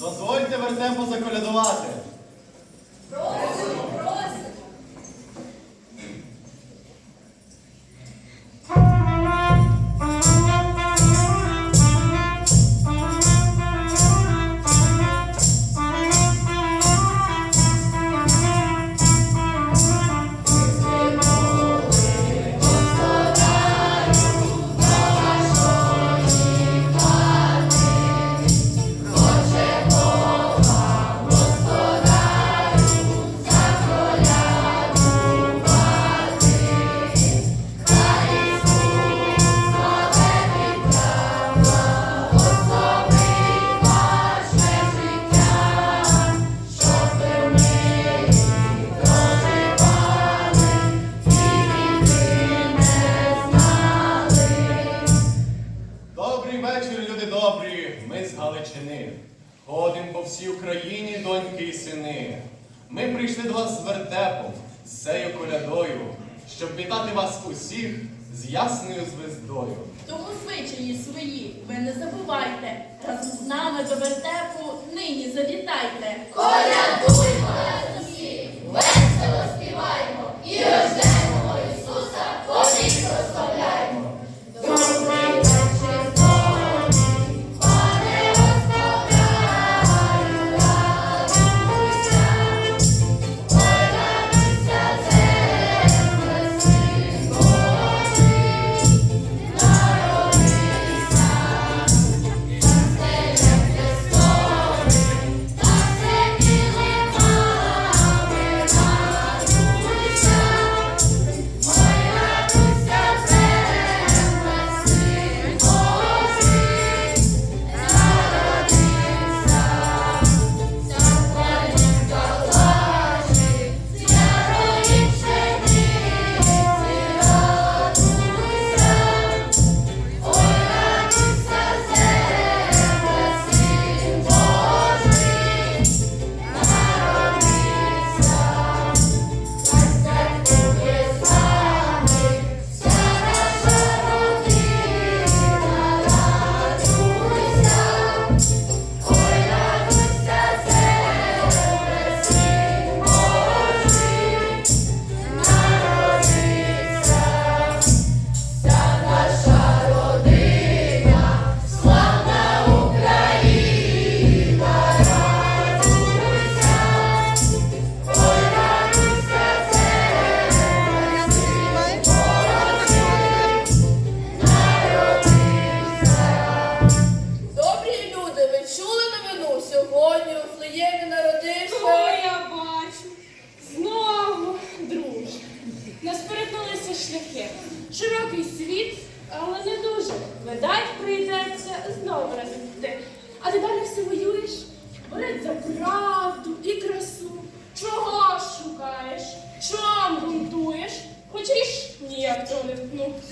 дозвольте вертепу заколядувати. Добрі. Ми з Галичини. Ходим по всій Україні, доньки і сини. Ми прийшли до вас з вертепом, з сею колядою, щоб вітати вас усіх з ясною звездою. Тому звичаї свої ви не забувайте. Разом з нами до вертепу нині завітайте. Колядуймо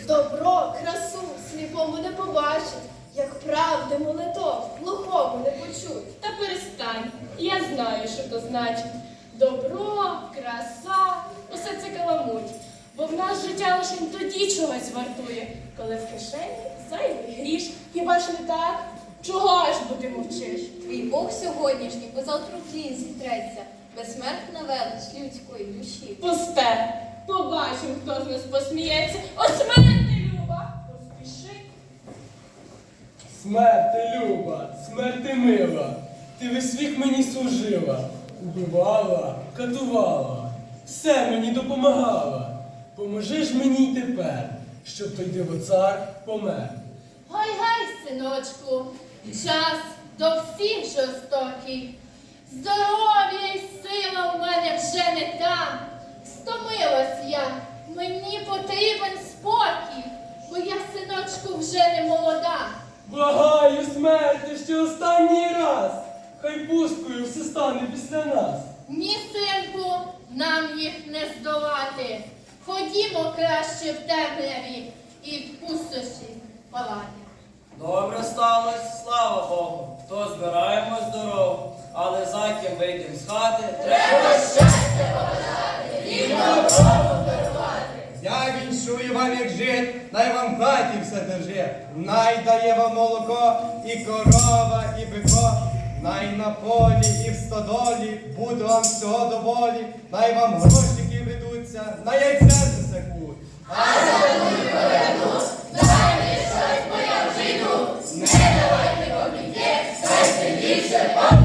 Добро, красу сліпому не побачить, як правди молитов глухому не почуть. Та перестань. Я знаю, що то значить. Добро, краса, усе це каламуть. Бо в нас життя лише тоді чогось вартує, коли в кишені зайвий гріш. Хіба ж не так? Чого ж бо ти мовчиш? Твій Бог сьогоднішній позавтра в зітреться, безсмертна велич людської душі. Пусте. Побачимо, хто з нас посміється. Осмерти, Люба! Поспіши. Смерти люба, смерти мила, ти весь вік мені служила, убивала, катувала, все мені допомагала. Поможи ж мені й тепер, щоб той дивоцар помер. Гай, гай, синочку, час до всіх жорстокий. Здоров'я й сила в мене вже не там. Стомилась я, мені потрібен спокій, бо я, синочку, вже не молода. Благаю смерти, що останній раз, хай пусткою все стане після нас. Ні, синку, нам їх не здолати. Ходімо краще в темряві і в пустоші палати. Добре сталося, слава Богу. То збираємо здорову, але за ким вийдемо з хати, треба Я Най й вам хаті все держи, най дає вам молоко і корова, і бико, най на полі і в стодолі, буде вам всього доволі, най вам грошики ведуться, на яйце не секуть. Дай мені щось, бо жиду, не давайте комітет, дайте більше.